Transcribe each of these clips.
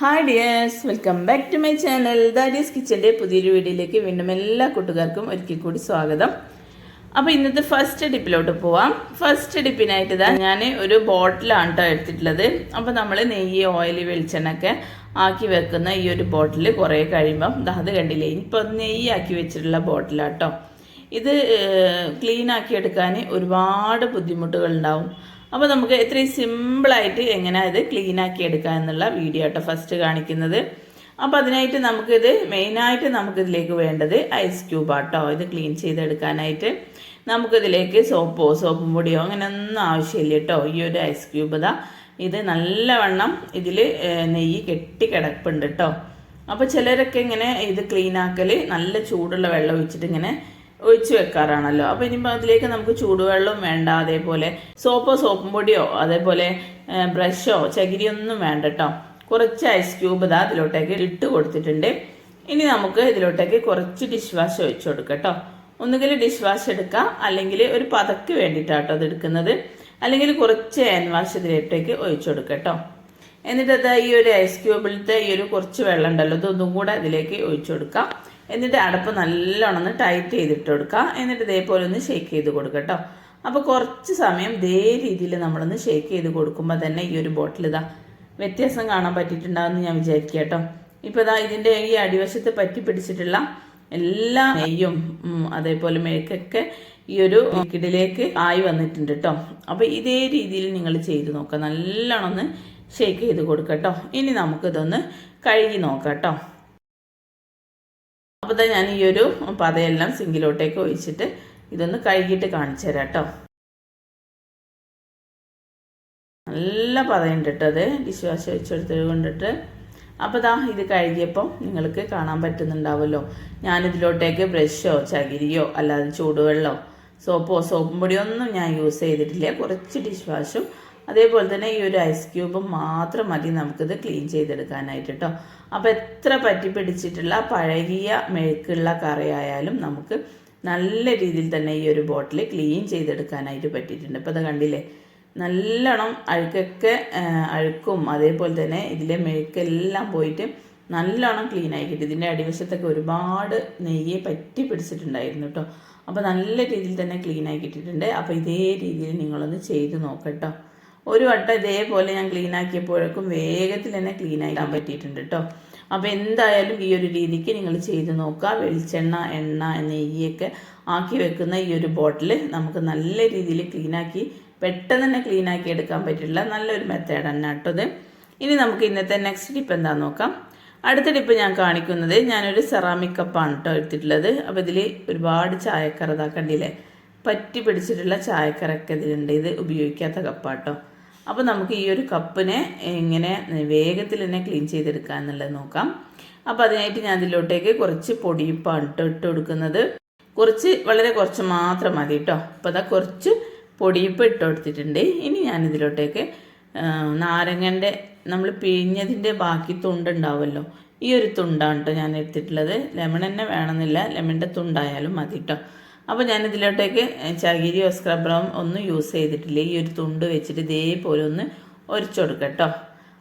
Hi dears welcome back to my channel Daris കിച്ചന്റെ പുതിയൊരു വീഡിയോയിലേക്ക് വീണ്ടും എല്ലാ കൂട്ടുകാർക്കും ഒരിക്കൽ കൂടി സ്വാഗതം. അപ്പോൾ ഇന്നത്തെ ഫസ്റ്റ് ഡിപ്പിലോട്ട് പോവാം. ഫസ്റ്റ് ഡിപ്പിനായിട്ട് ഇതാ ഞാൻ ഒരു ബോട്ടിലാണ് കേട്ടോ എടുത്തിട്ടുള്ളത്. അപ്പോൾ നമ്മൾ നെയ്യ് ഓയിൽ വെളിച്ചെണ്ണൊക്കെ ആക്കി വെക്കുന്ന ഈ ഒരു ബോട്ടിൽ കുറേ കഴിയുമ്പം അത് കണ്ടില്ലേ? ഇപ്പോൾ നെയ്യ് ആക്കി വെച്ചിട്ടുള്ള ബോട്ടിലാട്ടോ ഇത് ക്ലീൻ ആക്കി എടുക്കാൻ ഒരുപാട് ബുദ്ധിമുട്ടുകൾ ഉണ്ടാവും അപ്പോൾ നമുക്ക് എത്രയും സിമ്പിളായിട്ട് എങ്ങനെ ഇത് ക്ലീൻ ആക്കി എടുക്കുക എന്നുള്ള വീഡിയോ ആട്ടോ ഫസ്റ്റ് കാണിക്കുന്നത്. അപ്പോൾ അതിനായിട്ട് നമുക്കിത് മെയിനായിട്ട് നമുക്കിതിലേക്ക് വേണ്ടത് ഐസ് ക്യൂബ് ആട്ടോ ഇത് ക്ലീൻ ചെയ്തെടുക്കാനായിട്ട്. നമുക്കിതിലേക്ക് സോപ്പോ സോപ്പും പൊടിയോ അങ്ങനെ ഒന്നും ആവശ്യമില്ല കേട്ടോ. ഈ ഒരു ഐസ് ക്യൂബ് ഇതാ. ഇത് നല്ലവണ്ണം ഇതിൽ നെയ്യ് കെട്ടി കിടപ്പുണ്ട് കേട്ടോ. അപ്പോൾ ചിലരൊക്കെ ഇങ്ങനെ ഇത് ക്ലീൻ ആക്കൽ നല്ല ചൂടുള്ള വെള്ളം ഒഴിച്ചിട്ട് ഇങ്ങനെ ഒഴിച്ചു വെക്കാറാണല്ലോ. അപ്പോൾ ഇനിയിപ്പോൾ അതിലേക്ക് നമുക്ക് ചൂടുവെള്ളം വേണ്ട അതേപോലെ സോപ്പോ സോപ്പും പൊടിയോ അതേപോലെ ബ്രഷോ ചകിരിയൊന്നും വേണ്ട കേട്ടോ കുറച്ച് ഐസ് ക്യൂബ് ഇതാ അതിലോട്ടേക്ക് ഇട്ട് കൊടുത്തിട്ടുണ്ട്. ഇനി നമുക്ക് ഇതിലോട്ടേക്ക് കുറച്ച് ഡിഷ് വാഷ് ഒഴിച്ചു കൊടുക്കാം കേട്ടോ ഒന്നുകിൽ ഡിഷ് വാഷ് എടുക്കാം അല്ലെങ്കിൽ ഒരു പതക്ക് വേണ്ടിയിട്ടാട്ടോ അത് എടുക്കുന്നത്. അല്ലെങ്കിൽ കുറച്ച് ഹാൻഡ് വാഷ് ഇതിലോട്ടേക്ക് ഒഴിച്ചു കൊടുക്കാം കേട്ടോ എന്നിട്ട് ഈ ഒരു ഐസ് ക്യൂബിലത്തെ ഈ ഒരു കുറച്ച് വെള്ളം ഉണ്ടല്ലോ ഇതൊന്നും കൂടെ അതിലേക്ക് ഒഴിച്ചു കൊടുക്കാം. എന്നിട്ട് അടപ്പ് നല്ലോണം ഒന്ന് ടൈറ്റ് ചെയ്തിട്ട് കൊടുക്കുക എന്നിട്ട് ഇതേപോലെ ഒന്ന് ഷേക്ക് ചെയ്ത് കൊടുക്കുക കേട്ടോ അപ്പോൾ കുറച്ച് സമയം ഇതേ രീതിയിൽ നമ്മളൊന്ന് ഷേക്ക് ചെയ്ത് കൊടുക്കുമ്പോൾ തന്നെ ഈ ഒരു ബോട്ടിൽ ഇതാ വ്യത്യാസം കാണാൻ പറ്റിയിട്ടുണ്ടാകുമെന്ന് ഞാൻ വിചാരിക്കുക കേട്ടോ ഇപ്പോൾ ഇതാ ഇതിന്റെ ഈ അടിവശത്ത് പറ്റി പിടിച്ചിട്ടുള്ള എല്ലാ നെയ്യും അതേപോലെ മെഴുക്കൊക്കെ ഈ ഒരു കിടിലേക്ക് ആയി വന്നിട്ടുണ്ട് കേട്ടോ അപ്പോൾ ഇതേ രീതിയിൽ നിങ്ങൾ ചെയ്ത് നോക്കുക. നല്ലോണം ഒന്ന് ഷേക്ക് ചെയ്ത് കൊടുക്കുക കേട്ടോ ഇനി നമുക്കിതൊന്ന് കഴുകി നോക്കാം കേട്ടോ അപ്പോൾ ഞാൻ ഈ ഒരു പതയെല്ലാം സിങ്കിലോട്ടേക്ക് ഒഴിച്ചിട്ട് ഇതൊന്ന് കഴുകിയിട്ട് കാണിച്ചു തരാം കേട്ടോ. നല്ല പതയുണ്ട് കേട്ടോ അത് ഡിഷ് വാഷ് വെച്ചെടുത്തത് കൊണ്ടിട്ട്. അപ്പോൾ ദാ ഇത് കഴുകിയപ്പോൾ നിങ്ങൾക്ക് കാണാൻ പറ്റുന്നുണ്ടാവുമല്ലോ. ഞാനിതിലോട്ടേക്ക് ബ്രഷോ ചകിരിയോ അല്ലാതെ ചൂടുവെള്ളമോ സോപ്പോ സോപ്പും പൊടിയോ ഒന്നും ഞാൻ യൂസ് ചെയ്തിട്ടില്ല. കുറച്ച് ഡിഷ് വാഷും അതേപോലെ തന്നെ ഈ ഒരു ഐസ് ക്യൂബ് മാത്രം മതി നമുക്കിത് ക്ലീൻ ചെയ്തെടുക്കാനായിട്ട് കേട്ടോ അപ്പോൾ എത്ര പറ്റി പിടിച്ചിട്ടുള്ള പഴകിയ മെഴുക്കുള്ള കറിയായാലും നമുക്ക് നല്ല രീതിയിൽ തന്നെ ഈ ഒരു ബോട്ടിൽ ക്ലീൻ ചെയ്തെടുക്കാനായിട്ട് പറ്റിയിട്ടുണ്ട്. ഇപ്പോൾ അത് കണ്ടില്ലേ? നല്ലോണം അഴുക്കൊക്കെ അഴുക്കും. അതേപോലെ തന്നെ ഇതിലെ മെഴുക്കെല്ലാം പോയിട്ട് നല്ലോണം ക്ലീൻ ആയി ഇതിന്റെ അടിവശത്തൊക്കെ ഒരുപാട് നെയ്യെ പറ്റി പിടിച്ചിട്ടുണ്ടായിരുന്നു കേട്ടോ അപ്പോൾ നല്ല രീതിയിൽ തന്നെ ക്ലീൻ ആയി കിട്ടിയിട്ടുണ്ട്. അപ്പോൾ ഇതേ രീതിയിൽ നിങ്ങളൊന്ന് ചെയ്ത് നോക്കട്ടോ ഒരു വട്ടം ഇതേപോലെ ഞാൻ ക്ലീൻ ആക്കിയപ്പോഴേക്കും വേഗത്തിൽ തന്നെ ക്ലീൻ ആക്കാൻ പറ്റിയിട്ടുണ്ട് കേട്ടോ അപ്പോൾ എന്തായാലും ഈ ഒരു രീതിക്ക് നിങ്ങൾ ചെയ്ത് നോക്കുക. വെളിച്ചെണ്ണ എണ്ണ നെയ്യൊക്കെ ആക്കി വെക്കുന്ന ഈ ഒരു ബോട്ടിൽ നമുക്ക് നല്ല രീതിയിൽ ക്ലീനാക്കി പെട്ടെന്ന് തന്നെ ക്ലീനാക്കി എടുക്കാൻ പറ്റില്ല. നല്ലൊരു മെത്തേഡ് തന്നെ കേട്ടോ ഇനി നമുക്ക് ഇന്നത്തെ നെക്സ്റ്റ് ടിപ്പ് എന്താണെന്ന് നോക്കാം. അടുത്ത ടിപ്പ് ഞാൻ കാണിക്കുന്നത് ഞാനൊരു സെറാമിക് കപ്പാണ് കേട്ടോ എടുത്തിട്ടുള്ളത്. അപ്പോൾ ഇതിൽ ഒരുപാട് ചായക്കറ ഇതാക്കണ്ടില്ലേ? പറ്റി പിടിച്ചിട്ടുള്ള ചായക്കറൊക്കെ ഇതിലുണ്ട്. ഇത് ഉപയോഗിക്കാത്ത കപ്പാട്ടോ അപ്പോൾ നമുക്ക് ഈ ഒരു കപ്പിനെ എങ്ങനെ വേഗത്തിൽ തന്നെ ക്ലീൻ ചെയ്തെടുക്കുക എന്നുള്ളത് നോക്കാം. അപ്പോൾ അതിനായിട്ട് ഞാൻ അതിലോട്ടേക്ക് കുറച്ച് പൊടിയിപ്പാണ് ഇട്ട് ഇട്ട് കൊടുക്കുന്നത്. കുറച്ച് വളരെ കുറച്ച് മാത്രം മതി കേട്ടോ. അപ്പോൾ അതാ കുറച്ച് പൊടിയിപ്പ് ഇട്ട് കൊടുത്തിട്ടുണ്ട്. ഇനി ഞാനിതിലോട്ടേക്ക് നാരങ്ങന്റെ നമ്മൾ പിഴിഞ്ഞതിന്റെ ബാക്കി തുണ്ടുണ്ടാവുമല്ലോ ഈ ഒരു തുണ്ടാണ് കേട്ടോ ഞാൻ എടുത്തിട്ടുള്ളത്. ലെമൺ തന്നെ വേണമെന്നില്ല. ലെമണിന്റെ തുണ്ടായാലും മതി കേട്ടോ. അപ്പോൾ ഞാനിതിലോട്ടേക്ക് ചകിരിയോ സ്ക്രബറോ ഒന്നും യൂസ് ചെയ്തിട്ടില്ല. ഈ ഒരു തുണ്ട് വെച്ചിട്ട് ഇതേപോലെ ഒന്ന് ഒരിച്ചെടുക്കുക കേട്ടോ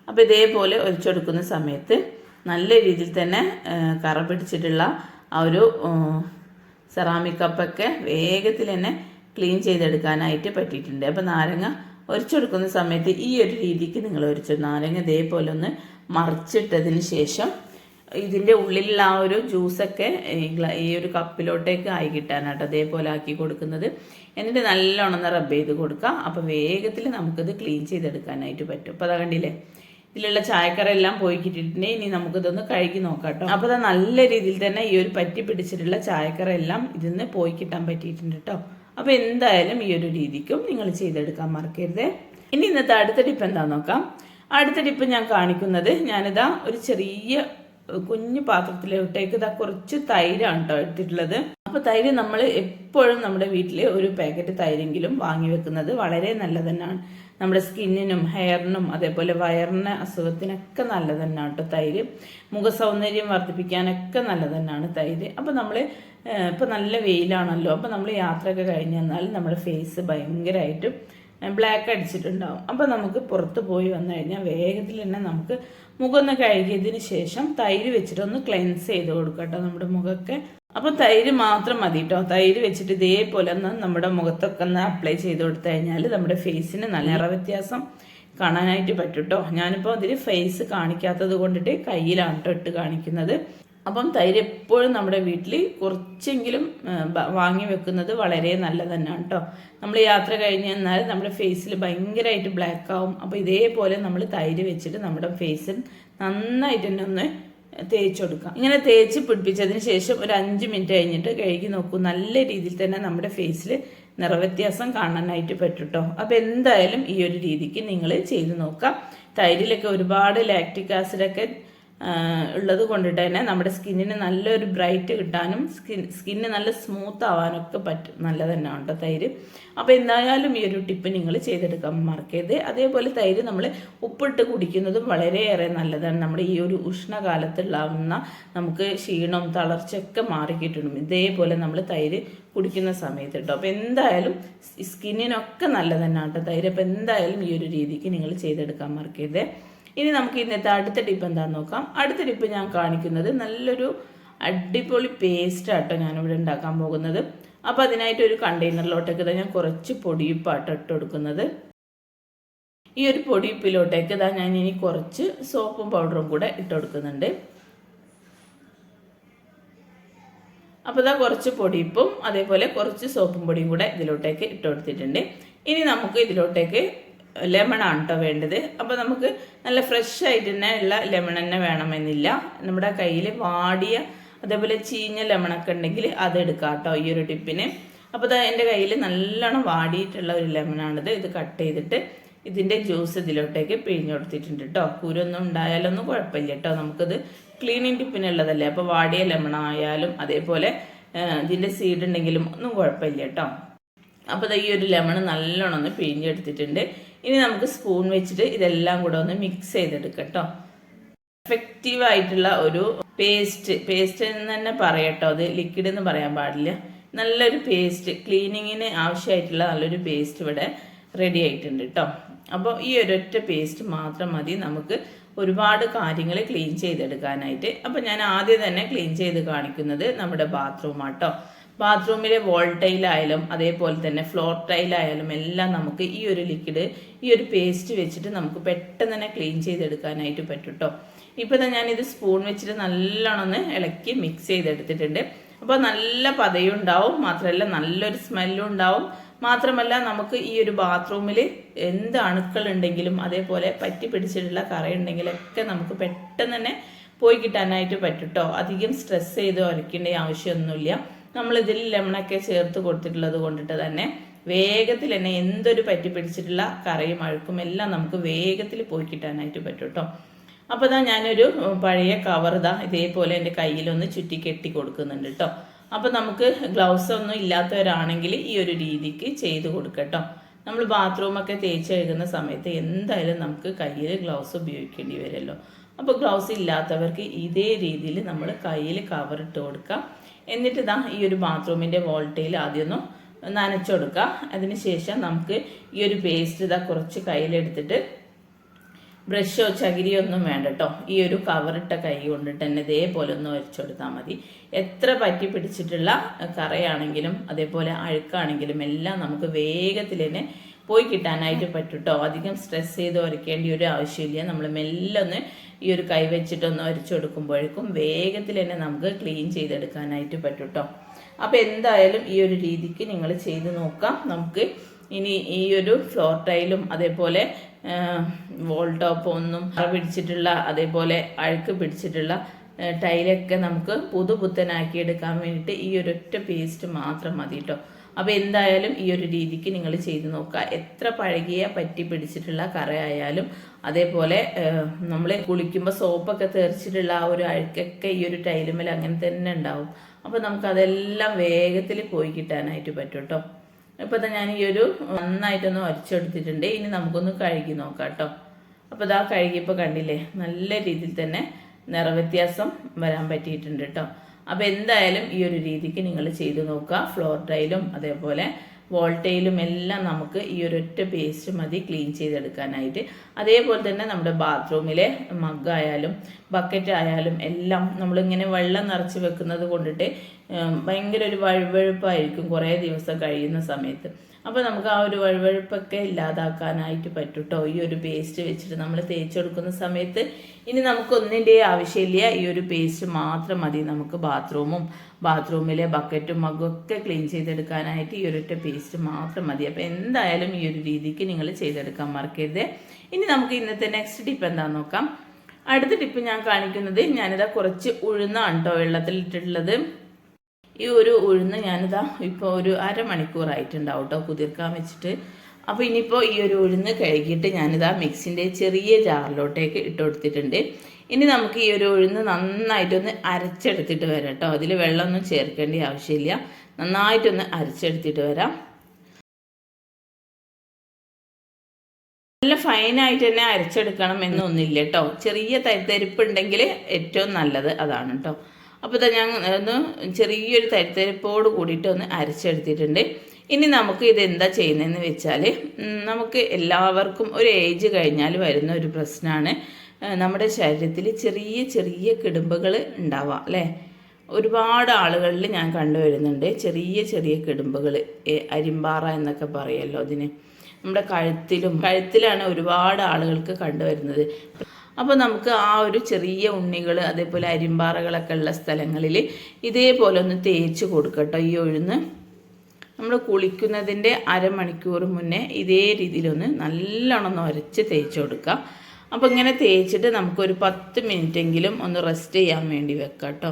അപ്പോൾ ഇതേപോലെ ഒരച്ചെടുക്കുന്ന സമയത്ത് നല്ല രീതിയിൽ തന്നെ കറ പിടിച്ചിട്ടുള്ള ആ ഒരു സെറാമിക് കപ്പൊക്കെ വേഗത്തിൽ തന്നെ ക്ലീൻ ചെയ്തെടുക്കാനായിട്ട് പറ്റിയിട്ടുണ്ട്. അപ്പോൾ നാരങ്ങ ഒരിച്ചെടുക്കുന്ന സമയത്ത് ഈ ഒരു രീതിക്ക് നിങ്ങൾ ഒരിച്ചു നാരങ്ങ ഇതേപോലെ ഒന്ന് മറിച്ചിട്ടതിന് ശേഷം ഇതിന്റെ ഉള്ളിലുള്ള ആ ഒരു ജ്യൂസൊക്കെ ഈ ഒരു കപ്പിലോട്ടേക്ക് ആയി കിട്ടാനായിട്ട് അതേപോലെ ആക്കി കൊടുക്കുന്നത്. എന്നിട്ട് നല്ലോണം റബ്ബ് ചെയ്ത് കൊടുക്കുക അപ്പോൾ വേഗത്തിൽ നമുക്കിത് ക്ലീൻ ചെയ്തെടുക്കാനായിട്ട് പറ്റും. അപ്പോൾ അതാ കണ്ടില്ലേ? ഇതിലുള്ള ചായക്കറ എല്ലാം പോയി കിട്ടിയിട്ടുണ്ടെങ്കിൽ ഇനി നമുക്കിതൊന്ന് കഴുകി നോക്കാം കേട്ടോ അപ്പോൾ അത് നല്ല രീതിയിൽ തന്നെ ഈ ഒരു പറ്റി പിടിച്ചിട്ടുള്ള ചായക്കറ എല്ലാം നിന്ന് പോയി കിട്ടാൻ പറ്റിയിട്ടുണ്ട് കേട്ടോ അപ്പോൾ എന്തായാലും ഈ ഒരു രീതിക്കും നിങ്ങൾ ചെയ്തെടുക്കാൻ മറക്കരുത്. ഇനി ഇന്നത്തെ അടുത്ത ടിപ്പ് എന്താണെന്ന് നോക്കാം. അടുത്ത ടിപ്പ് ഞാൻ കാണിക്കുന്നത് ഞാനിതാ ഒരു ചെറിയ കുഞ്ഞു പാത്രത്തിലോട്ടേക്ക് ഇതാ കുറച്ച് തൈരാണ് കേട്ടോ എടുത്തിട്ടുള്ളത് അപ്പോൾ തൈര് നമ്മൾ എപ്പോഴും നമ്മുടെ വീട്ടിൽ ഒരു പാക്കറ്റ് തൈരെങ്കിലും വാങ്ങി വെക്കുന്നത് വളരെ നല്ല തന്നെയാണ് നമ്മുടെ സ്കിന്നിനും ഹെയറിനും അതേപോലെ വയറിന് അസുഖത്തിനൊക്കെ നല്ല തന്നെയാണ് കേട്ടോ തൈര്. മുഖസൗന്ദര്യം വർദ്ധിപ്പിക്കാനൊക്കെ നല്ല തന്നെയാണ് തൈര് അപ്പോൾ നമ്മൾ ഇപ്പോൾ നല്ല വെയിലാണല്ലോ. അപ്പോൾ നമ്മൾ യാത്രയൊക്കെ കഴിഞ്ഞ് വന്നാൽ നമ്മുടെ ഫേസ് ഭയങ്കരമായിട്ടും ബ്ലാക്ക് അടിച്ചിട്ടുണ്ടാവും. അപ്പോൾ നമുക്ക് പുറത്ത് പോയി വന്നു കഴിഞ്ഞാൽ വേഗത്തിൽ തന്നെ നമുക്ക് മുഖം ഒന്ന് കഴുകിയതിന് ശേഷം തൈര് വെച്ചിട്ട് ഒന്ന് ക്ലെൻസ് ചെയ്ത് കൊടുക്കട്ടോ കേട്ടോ നമ്മുടെ മുഖമൊക്കെ. അപ്പോൾ തൈര് മാത്രം മതി കേട്ടോ. തൈര് വെച്ചിട്ട് ഇതേപോലെ ഒന്ന് നമ്മുടെ മുഖത്തൊക്കെ ഒന്ന് അപ്ലൈ ചെയ്ത് കൊടുത്തു കഴിഞ്ഞാൽ നമ്മുടെ ഫേസിന് നല്ല നിറ വ്യത്യാസം കാണാനായിട്ട് പറ്റും കേട്ടോ. ഞാനിപ്പോൾ അതിൽ ഫേസ് കാണിക്കാത്തത് കൊണ്ടിട്ട് കയ്യിലാണ് കേട്ടോ ഇട്ട് കാണിക്കുന്നത്. അപ്പം തൈര് എപ്പോഴും നമ്മുടെ വീട്ടിൽ കുറച്ചെങ്കിലും വാങ്ങി വെക്കുന്നത് വളരെ നല്ലത് തന്നെയാണ് കേട്ടോ നമ്മൾ യാത്ര കഴിഞ്ഞ് എന്നാൽ നമ്മുടെ ഫേസിൽ ഭയങ്കരമായിട്ട് ബ്ലാക്ക് ആവും. അപ്പോൾ ഇതേപോലെ നമ്മൾ തൈര് വെച്ചിട്ട് നമ്മുടെ ഫേസിൽ നന്നായിട്ട് തന്നെ ഒന്ന് തേച്ച് കൊടുക്കാം ഇങ്ങനെ തേച്ച് പിടിപ്പിച്ചതിന് ശേഷം ഒരു അഞ്ച് മിനിറ്റ് കഴിഞ്ഞിട്ട് കഴുകി നോക്കൂ. നല്ല രീതിയിൽ തന്നെ നമ്മുടെ ഫേസിൽ നിറവ്യത്യാസം കാണാനായിട്ട് പറ്റുട്ടോ അപ്പോൾ എന്തായാലും ഈ ഒരു രീതിക്ക് നിങ്ങൾ ചെയ്ത് നോക്കാം. തൈരിലൊക്കെ ഒരുപാട് ലാക്ടിക് ആസിഡൊക്കെ ഉള്ളത് കൊണ്ടിട്ട് തന്നെ നമ്മുടെ സ്കിന്നിന് നല്ലൊരു ബ്രൈറ്റ് കിട്ടാനും സ്കിൻ സ്കിന്ന് നല്ല സ്മൂത്ത് ആവാനും ഒക്കെ പറ്റും. നല്ല തന്നെ ഉണ്ട് തൈര്. അപ്പോൾ എന്തായാലും ഈ ഒരു ടിപ്പ് നിങ്ങൾ ചെയ്തെടുക്കാൻ മറക്കരുത്. അതേപോലെ തൈര് നമ്മൾ ഉപ്പിട്ട് കുടിക്കുന്നതും വളരെയേറെ നല്ലതാണ്. നമ്മുടെ ഈ ഒരു ഉഷ്ണകാലത്തുണ്ടാവുന്ന നമുക്ക് ക്ഷീണം തളർച്ചയൊക്കെ മാറിക്കിട്ടണം. ഇതേപോലെ നമ്മൾ തൈര് കുടിക്കുന്ന സമയത്ത് കേട്ടോ. അപ്പോൾ എന്തായാലും സ്കിന്നിനൊക്കെ നല്ലതന്നെ കേട്ടോ തൈര്. അപ്പോൾ എന്തായാലും ഈ ഒരു രീതിക്ക് നിങ്ങൾ ചെയ്തെടുക്കാൻ മറക്കരുത്. ഇനി നമുക്ക് ഇന്നത്തെ അടുത്ത ടിപ്പ് എന്താണെന്ന് നോക്കാം. അടുത്ത ടിപ്പ് ഞാൻ കാണിക്കുന്നത് നല്ലൊരു അടിപൊളി പേസ്റ്റ് ആട്ടോ ഞാനിവിടെ ഉണ്ടാക്കാൻ പോകുന്നത്. അപ്പോൾ അതിനായിട്ട് ഒരു കണ്ടെയ്നറിലോട്ടേക്ക് ഇതാ ഞാൻ കുറച്ച് പൊടിയിപ്പാട്ടോ ഇട്ട് കൊടുക്കുന്നത്. ഈ ഒരു പൊടിയിപ്പിലോട്ടേക്ക് ഇതാ ഞാൻ ഇനി കുറച്ച് സോപ്പും പൗഡറും കൂടെ ഇട്ട് കൊടുക്കുന്നുണ്ട്. അപ്പോൾ ഇതാ കുറച്ച് പൊടിയിപ്പും അതേപോലെ കുറച്ച് സോപ്പും പൊടിയും കൂടെ ഇതിലോട്ടേക്ക് ഇട്ട് കൊടുത്തിട്ടുണ്ട്. ഇനി നമുക്ക് ഇതിലോട്ടേക്ക് ലെമൺ ആണ് കേട്ടോ വേണ്ടത്. അപ്പോൾ നമുക്ക് നല്ല ഫ്രഷ് ആയിട്ട് തന്നെ ഉള്ള ലെമൺ തന്നെ വേണമെന്നില്ല. നമ്മുടെ കയ്യിൽ വാടിയ അതേപോലെ ചീഞ്ഞ ലെമണൊക്കെ ഉണ്ടെങ്കിൽ അത് എടുക്കാം കേട്ടോ ഈ ഒരു ടിപ്പിന്. അപ്പോൾ എന്റെ കയ്യിൽ നല്ലോണം വാടിയിട്ടുള്ള ഒരു ലെമണാണിത് ഇത് കട്ട് ചെയ്തിട്ട് ഇതിന്റെ ജ്യൂസ് ഇതിലോട്ടേക്ക് പിഴിഞ്ഞു കൊടുത്തിട്ടുണ്ട് കേട്ടോ കുരൊന്നും ഉണ്ടായാലൊന്നും കുഴപ്പമില്ല കേട്ടോ നമുക്കിത് ക്ലീനിങ് ടിപ്പിനുള്ളതല്ലേ. അപ്പോൾ വാടിയ ലെമൺ ആയാലും അതേപോലെ ഇതിന്റെ സീഡ് ഉണ്ടെങ്കിലും ഒന്നും കുഴപ്പമില്ല കേട്ടോ അപ്പോൾ ഈ ഒരു ലെമൺ നല്ലോണം ഒന്ന് പിഴിഞ്ഞെടുത്തിട്ടുണ്ട് ഇനി നമുക്ക് സ്പൂൺ വെച്ചിട്ട് ഇതെല്ലാം കൂടെ ഒന്ന് മിക്സ് ചെയ്തെടുക്കട്ടോ കേട്ടോ എഫക്റ്റീവ് ആയിട്ടുള്ള ഒരു പേസ്റ്റ് പേസ്റ്റ് എന്ന് തന്നെ പറയട്ടോ അത്. ലിക്വിഡ് എന്ന് പറയാൻ പാടില്ല. നല്ലൊരു പേസ്റ്റ് ക്ലീനിങ്ങിന് ആവശ്യമായിട്ടുള്ള നല്ലൊരു പേസ്റ്റ് ഇവിടെ റെഡി ആയിട്ടുണ്ട് കേട്ടോ അപ്പോൾ ഈ ഒരൊറ്റ പേസ്റ്റ് മാത്രം മതി നമുക്ക് ഒരുപാട് കാര്യങ്ങൾ ക്ലീൻ ചെയ്തെടുക്കാനായിട്ട്. അപ്പോൾ ഞാൻ ആദ്യം തന്നെ ക്ലീൻ ചെയ്ത് കാണിക്കുന്നത് നമ്മുടെ ബാത്റൂം ആട്ടോ ബാത്റൂമിലെ വോൾ ടൈലായാലും അതേപോലെ തന്നെ ഫ്ലോർ ടൈലായാലും എല്ലാം നമുക്ക് ഈ ഒരു ലിക്വിഡ് ഈ ഒരു പേസ്റ്റ് വെച്ചിട്ട് നമുക്ക് പെട്ടെന്ന് തന്നെ ക്ലീൻ ചെയ്തെടുക്കാനായിട്ട് പറ്റും കേട്ടോ ഇപ്പോൾ തന്നെ ഞാനിത് സ്പൂൺ വെച്ചിട്ട് നല്ലോണം ഒന്ന് ഇളക്കി മിക്സ് ചെയ്തെടുത്തിട്ടുണ്ട്. അപ്പോൾ നല്ല പതയും ഉണ്ടാവും മാത്രമല്ല നല്ലൊരു സ്മെല്ലും ഉണ്ടാവും. മാത്രമല്ല നമുക്ക് ഈ ഒരു ബാത്റൂമിൽ എന്ത് അണുക്കൾ ഉണ്ടെങ്കിലും അതേപോലെ പറ്റി പിടിച്ചിട്ടുള്ള കറയുണ്ടെങ്കിലൊക്കെ നമുക്ക് പെട്ടെന്ന് തന്നെ പോയി കിട്ടാനായിട്ട് പറ്റും കേട്ടോ അധികം സ്ട്രെസ് ചെയ്ത് ഉരയ്ക്കേണ്ട ആവശ്യമൊന്നുമില്ല. നമ്മൾ ഇതിൽ ലെമണൊക്കെ ചേർത്ത് കൊടുത്തിട്ടുള്ളത് കൊണ്ടിട്ട് തന്നെ വേഗത്തിൽ തന്നെ എന്തൊരു പറ്റി പിടിച്ചിട്ടുള്ള കറിയും അഴുക്കും എല്ലാം നമുക്ക് വേഗത്തിൽ പോയി കിട്ടാനായിട്ട് പറ്റും കേട്ടോ അപ്പോൾ ഇതാ ഞാനൊരു പഴയ കവർ ഇതാ ഇതേപോലെ എന്റെ കയ്യിലൊന്ന് ചുറ്റി കെട്ടി കൊടുക്കുന്നുണ്ട് കേട്ടോ അപ്പോൾ നമുക്ക് ഗ്ലൗസ് ഒന്നും ഇല്ലാത്തവരാണെങ്കിൽ ഈ ഒരു രീതിക്ക് ചെയ്ത് കൊടുക്കട്ടോ നമ്മൾ ബാത്റൂമൊക്കെ തേച്ച് കഴുകുന്ന സമയത്ത് എന്തായാലും നമുക്ക് കയ്യിൽ ഗ്ലൗസ് ഉപയോഗിക്കേണ്ടി വരുമല്ലോ. അപ്പോൾ ഗ്ലൗസ് ഇല്ലാത്തവർക്ക് ഇതേ രീതിയിൽ നമ്മൾ കയ്യിൽ കവർ ഇട്ട് കൊടുക്കാം. എന്നിട്ട് ഇതാ ഈ ഒരു ബാത്റൂമിന്റെ വോൾട്ടയിൽ ആദ്യം ഒന്ന് കൊടുക്കുക അതിനുശേഷം നമുക്ക് ഈ ഒരു പേസ്റ്റ് ഇതാ കുറച്ച് കയ്യിലെടുത്തിട്ട് ബ്രഷോ ചകിരിയോ ഒന്നും വേണ്ട കേട്ടോ. ഈ ഒരു കവറിട്ട കൈ കൊണ്ടിട്ട് തന്നെ ഇതേപോലെ ഒന്ന് വരച്ചെടുത്താൽ മതി. എത്ര പറ്റി പിടിച്ചിട്ടുള്ള കറയാണെങ്കിലും അതേപോലെ അഴുക്കാണെങ്കിലും എല്ലാം നമുക്ക് വേഗത്തിൽ തന്നെ പോയി കിട്ടാനായിട്ട് പറ്റും കേട്ടോ അധികം സ്ട്രെസ് ചെയ്ത് വരയ്ക്കേണ്ട ഒരു ആവശ്യമില്ല. നമ്മൾ മെല്ലെ ഒന്ന് ഈ ഒരു കൈ വെച്ചിട്ടൊന്ന് വരച്ചു കൊടുക്കുമ്പോഴേക്കും വേഗത്തിൽ തന്നെ നമുക്ക് ക്ലീൻ ചെയ്തെടുക്കാനായിട്ട് പറ്റും കേട്ടോ അപ്പോൾ എന്തായാലും ഈ ഒരു രീതിക്ക് നിങ്ങൾ ചെയ്ത് നോക്കാം. നമുക്ക് ഇനി ഈ ഒരു ഫ്ലോർ ടൈലും അതേപോലെ വോൾ ടോപ്പ് ഒന്നും പിടിച്ചിട്ടുള്ള അതേപോലെ അഴുക്ക് പിടിച്ചിട്ടുള്ള ടൈലൊക്കെ നമുക്ക് പുതുപുത്തനാക്കി എടുക്കാൻ വേണ്ടിയിട്ട് ഈ ഒരൊറ്റ പേസ്റ്റ് മാത്രം മതി കേട്ടോ അപ്പോൾ എന്തായാലും ഈ ഒരു രീതിക്ക് നിങ്ങൾ ചെയ്ത് നോക്കുക. എത്ര പഴകിയ പറ്റി പിടിച്ചിട്ടുള്ള കറയായാലും അതേപോലെ നമ്മൾ കുളിക്കുമ്പോൾ സോപ്പൊക്കെ തെറിച്ചിട്ടുള്ള ആ ഒരു അഴുക്കൊക്കെ ഈ ഒരു ടൈലുമേൽ അങ്ങനെ തന്നെ ഉണ്ടാവും. അപ്പോൾ നമുക്ക് അതെല്ലാം വേഗത്തിൽ പോയി കിട്ടാനായിട്ട് പറ്റും കേട്ടോ ഇപ്പോൾ ഞാൻ ഈ ഒരു നന്നായിട്ടൊന്ന് ഒരച്ചെടുത്തിട്ടുണ്ട് ഇനി നമുക്കൊന്ന് കഴുകി നോക്കാം കേട്ടോ അപ്പോൾ ഇതാ കഴുകിയപ്പോൾ കണ്ടില്ലേ നല്ല രീതിയിൽ തന്നെ നിറവ്യത്യാസം വരാൻ പറ്റിയിട്ടുണ്ട് കേട്ടോ അപ്പോൾ എന്തായാലും ഈ ഒരു രീതിക്ക് നിങ്ങൾ ചെയ്തു നോക്കുക. ഫ്ലോർ ടൈലും അതേപോലെ വോൾട്ടയിലും എല്ലാം നമുക്ക് ഈ ഒരൊറ്റ പേസ്റ്റ് മതി ക്ലീൻ ചെയ്തെടുക്കാനായിട്ട്. അതേപോലെ തന്നെ നമ്മുടെ ബാത്റൂമിലെ മഗ്ഗായാലും ബക്കറ്റ് ആയാലും എല്ലാം നമ്മളിങ്ങനെ വെള്ളം നിറച്ച് വെക്കുന്നത് കൊണ്ടിട്ട് ഭയങ്കര ഒരു വഴുവഴുപ്പായിരിക്കും കുറേ ദിവസം കഴിയുന്ന സമയത്ത്. അപ്പോൾ നമുക്ക് ആ ഒരു വഴുവഴുപ്പൊക്കെ ഇല്ലാതാക്കാനായിട്ട് പറ്റും കേട്ടോ ഈ ഒരു പേസ്റ്റ് വെച്ചിട്ട് നമ്മൾ തേച്ചെടുക്കുന്ന സമയത്ത് ഇനി നമുക്കൊന്നിന്റെ ആവശ്യമില്ല. ഈ ഒരു പേസ്റ്റ് മാത്രം മതി നമുക്ക് ബാത്റൂമും ബാത്റൂമിലെ ബക്കറ്റും മകൊക്കെ ക്ലീൻ ചെയ്തെടുക്കാനായിട്ട് ഈ ഒരൊറ്റ പേസ്റ്റ് മാത്രം മതി. അപ്പോൾ എന്തായാലും ഈ ഒരു രീതിക്ക് നിങ്ങൾ ചെയ്തെടുക്കാൻ മറക്കരുത്. ഇനി നമുക്ക് ഇന്നത്തെ നെക്സ്റ്റ് ടിപ്പ് എന്താണെന്ന് നോക്കാം. അടുത്ത ടിപ്പ് ഞാൻ കാണിക്കുന്നത് ഞാനിതാ കുറച്ച് ഉഴുന്നാണ് കേട്ടോ വെള്ളത്തിലിട്ടിട്ടുള്ളത്. ഈ ഒരു ഉഴുന്ന് ഞാനിതാ ഇപ്പോൾ ഒരു അരമണിക്കൂറായിട്ടുണ്ടാവും കേട്ടോ കുതിർക്കാൻ വെച്ചിട്ട്. അപ്പോൾ ഇനിയിപ്പോൾ ഈ ഒരു ഉഴുന്ന് കഴുകിയിട്ട് ഞാനിതാ മിക്സിന്റെ ചെറിയ ജാറിലോട്ടേക്ക് ഇട്ട് കൊടുത്തിട്ടുണ്ട്. ഇനി നമുക്ക് ഈ ഒരു ഉഴുന്ന് നന്നായിട്ടൊന്ന് അരച്ചെടുത്തിട്ട് വരാം കേട്ടോ അതിൽ വെള്ളമൊന്നും ചേർക്കേണ്ട ആവശ്യമില്ല. നന്നായിട്ടൊന്ന് അരച്ചെടുത്തിട്ട് വരാം. നല്ല ഫൈനായിട്ട് തന്നെ അരച്ചെടുക്കണം എന്നൊന്നുമില്ല കേട്ടോ. ചെറിയ തരിതരിപ്പ് ഏറ്റവും നല്ലത് അതാണ് കേട്ടോ. അപ്പോൾ ഇതാ ഞാൻ ഒന്ന് ചെറിയൊരു തരിത്തരിപ്പോട് കൂടിയിട്ട് ഒന്ന് അരച്ചെടുത്തിട്ടുണ്ട്. ഇനി നമുക്ക് ഇത് എന്താ ചെയ്യുന്നതെന്ന് വെച്ചാൽ നമുക്ക് എല്ലാവർക്കും ഒരു ഏജ് കഴിഞ്ഞാൽ വരുന്ന ഒരു പ്രശ്നമാണ് നമ്മുടെ ശരീരത്തിൽ ചെറിയ ചെറിയ കിടുമ്പുകൾ ഉണ്ടാവാം അല്ലേ? ഒരുപാട് ആളുകളിൽ ഞാൻ കണ്ടുവരുന്നുണ്ട് ചെറിയ ചെറിയ കിടുമ്പുകൾ അരിമ്പാറ എന്നൊക്കെ പറയല്ലോ അതിന്. നമ്മുടെ കഴുത്തിലും കഴുത്തിലാണ് ഒരുപാട് ആളുകൾക്ക് കണ്ടുവരുന്നത് അപ്പോൾ നമുക്ക് ആ ഒരു ചെറിയ ഉണ്ണികൾ അതേപോലെ അരിമ്പാറകളൊക്കെ ഉള്ള സ്ഥലങ്ങളിൽ ഇതേപോലെ ഒന്ന് തേച്ച് കൊടുക്കട്ടോ ഈ ഒഴുന്ന് നമ്മൾ കുളിക്കുന്നതിന്റെ അരമണിക്കൂർ മുന്നേ ഇതേ രീതിയിലൊന്ന് നല്ലോണം ഒന്ന് ഉരച്ച് തേച്ച് കൊടുക്കുക അപ്പോൾ ഇങ്ങനെ തേച്ചിട്ട് നമുക്കൊരു പത്ത് മിനിറ്റെങ്കിലും ഒന്ന് റെസ്റ്റ് ചെയ്യാൻ വേണ്ടി വെക്കാം കേട്ടോ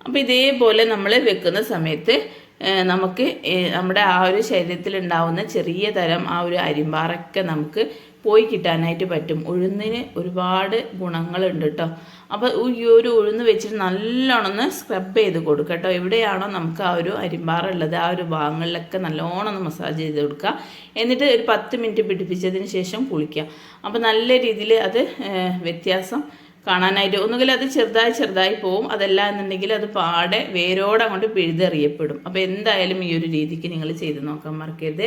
അപ്പോൾ ഇതേപോലെ നമ്മൾ വെക്കുന്ന സമയത്ത് നമുക്ക് നമ്മുടെ ആ ഒരു ശരീരത്തിൽ ഉണ്ടാവുന്ന ചെറിയ തരം ആ ഒരു അരിമ്പാറൊക്കെ നമുക്ക് പോയി കിട്ടാനായിട്ട് പറ്റും. ഉഴുന്നിന് ഒരുപാട് ഗുണങ്ങളുണ്ട് കേട്ടോ അപ്പോൾ ഈ ഒരു ഉഴുന്ന് വെച്ചിട്ട് നല്ലോണം ഒന്ന് സ്ക്രബ് ചെയ്ത് കൊടുക്കുക കേട്ടോ എവിടെയാണോ നമുക്ക് ആ ഒരു അരിമ്പാറ ഉള്ളത് ആ ഒരു ഭാഗങ്ങളിലൊക്കെ നല്ലോണം ഒന്ന് മസാജ് ചെയ്ത് കൊടുക്കുക എന്നിട്ട് ഒരു പത്ത് മിനിറ്റ് പിടിപ്പിച്ചതിന് ശേഷം കുളിക്കുക അപ്പോൾ നല്ല രീതിയിൽ അത് വ്യത്യാസം കാണാനായിട്ട് ഒന്നുകിൽ അത് ചെറുതായി ചെറുതായി പോവും അതല്ല എന്നുണ്ടെങ്കിൽ അത് പാടെ വേരോടെ അങ്ങോട്ട് പിഴുതെറിയപ്പെടും. അപ്പോൾ എന്തായാലും ഈ ഒരു രീതിക്ക് നിങ്ങൾ ചെയ്ത് നോക്കാൻ മറക്കരുത്.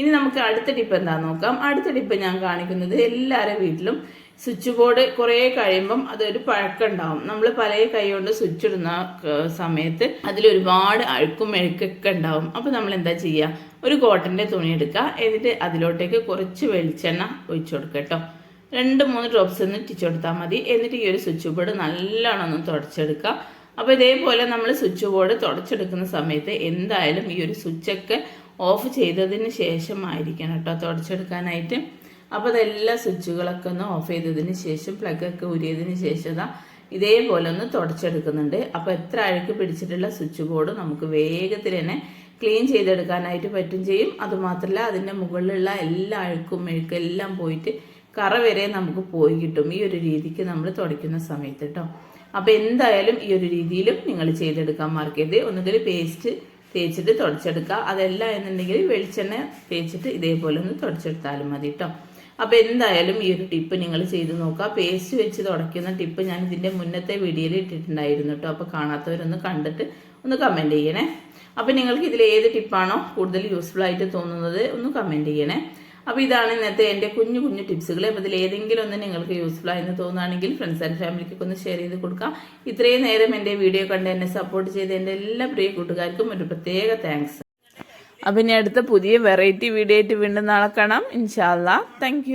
ഇനി നമുക്ക് അടുത്ത ടിപ്പ് എന്താണെന്ന് നോക്കാം? അടുത്ത ടിപ്പ് ഞാൻ കാണിക്കുന്നത് എല്ലാവരുടെ വീട്ടിലും സ്വിച്ച് ബോർഡ് കുറേ കഴിയുമ്പം അതൊരു പഴക്കം ഉണ്ടാവും. നമ്മൾ പല കൈ കൊണ്ട് സ്വിച്ച് ഇടുന്ന സമയത്ത് അതിൽ ഒരുപാട് അഴുക്കും മെഴുക്കൊക്കെ ഉണ്ടാവും. അപ്പോൾ നമ്മൾ എന്താ ചെയ്യുക? ഒരു കോട്ടന്റെ തുണി എടുക്കുക. എന്നിട്ട് അതിലോട്ടേക്ക് കുറച്ച് വെളിച്ചെണ്ണ ഒഴിച്ചു കൊടുക്കുക കേട്ടോ. രണ്ട് മൂന്ന് ഡ്രോപ്സ് ഒന്ന് ഇട്ടിച്ചു കൊടുത്താൽ മതി. എന്നിട്ട് ഈ ഒരു സ്വിച്ച് ബോർഡ് നല്ലോണം ഒന്ന് തുടച്ചെടുക്കുക അപ്പോൾ ഇതേപോലെ നമ്മൾ സ്വിച്ച് ബോർഡ് തുടച്ചെടുക്കുന്ന സമയത്ത് എന്തായാലും ഈ ഒരു സ്വിച്ചൊക്കെ ഓഫ് ചെയ്തതിന് ശേഷമായിരിക്കണം കേട്ടോ തുടച്ചെടുക്കാനായിട്ട്. അപ്പോൾ അതെല്ലാ സ്വിച്ചുകളൊക്കെ ഒന്ന് ഓഫ് ചെയ്തതിന് ശേഷം പ്ലഗൊക്കെ ഊരിയതിന് ശേഷം ഇതാ ഇതേപോലെ ഒന്ന് തുടച്ചെടുക്കുന്നുണ്ട്. അപ്പോൾ എത്ര അഴുക്ക് പിടിച്ചിട്ടുള്ള സ്വിച്ച് ബോർഡ് നമുക്ക് വേഗത്തിൽ തന്നെ ക്ലീൻ ചെയ്തെടുക്കാനായിട്ട് പറ്റും ചെയ്യും. അതുമാത്രമല്ല അതിന്റെ മുകളിലുള്ള എല്ലാ അഴുക്കും മെഴുക്കും എല്ലാം പോയിട്ട് കറ വരെ നമുക്ക് പോയി കിട്ടും. ഈ ഒരു രീതിക്ക് നമ്മൾ തുടയ്ക്കുന്ന സമയത്ത് കേട്ടോ അപ്പോൾ എന്തായാലും ഈ ഒരു രീതിയിലും നിങ്ങൾ ചെയ്തെടുക്കാൻ മറക്കരുത് ഒന്നുകിൽ പേസ്റ്റ് തേച്ചിട്ട് തുടച്ചെടുക്കുക. അതല്ല എന്നുണ്ടെങ്കിൽ വെളിച്ചെണ്ണ തേച്ചിട്ട് ഇതേപോലെ ഒന്ന് തുടച്ചെടുത്താലും മതി കേട്ടോ അപ്പോൾ എന്തായാലും ഈ ഒരു ടിപ്പ് നിങ്ങൾ ചെയ്ത് നോക്കുക. പേസ്റ്റ് വെച്ച് തുടയ്ക്കുന്ന ടിപ്പ് ഞാൻ ഇതിന്റെ മുന്നത്തെ വീഡിയോയിൽ ഇട്ടിട്ടുണ്ടായിരുന്നു കേട്ടോ അപ്പോൾ കാണാത്തവരൊന്ന് കണ്ടിട്ട് ഒന്ന് കമന്റ് ചെയ്യണേ. അപ്പോൾ നിങ്ങൾക്ക് ഇതിൽ ഏത് ടിപ്പാണോ കൂടുതൽ യൂസ്ഫുൾ ആയിട്ട് തോന്നുന്നത് ഒന്ന് കമന്റ് ചെയ്യണേ. അപ്പോൾ ഇതാണ് ഇന്നത്തെ എന്റെ കുഞ്ഞു കുഞ്ഞു ടിപ്സുകൾ അപ്പോൾ ഇതിൽ ഏതെങ്കിലും ഒന്ന് നിങ്ങൾക്ക് യൂസ്ഫുൾ ആയെന്ന് തോന്നുകയാണെങ്കിൽ ഫ്രണ്ട്സ് ആൻഡ് ഫാമിലിക്കൊക്കെ ഒന്ന് ഷെയർ ചെയ്ത് കൊടുക്കാം. ഇത്രയും നേരം എന്റെ വീഡിയോ കണ്ട് എന്നെ സപ്പോർട്ട് ചെയ്ത എന്റെ എല്ലാ പ്രിയ കൂട്ടുകാർക്കും ഒരു പ്രത്യേക താങ്ക്സ് അപ്പം ഇനി അടുത്ത പുതിയ വെറൈറ്റി വീഡിയോ ആയിട്ട് വീണ്ടും നാളെ കാണാം. ഇൻഷാല്ലാ താങ്ക്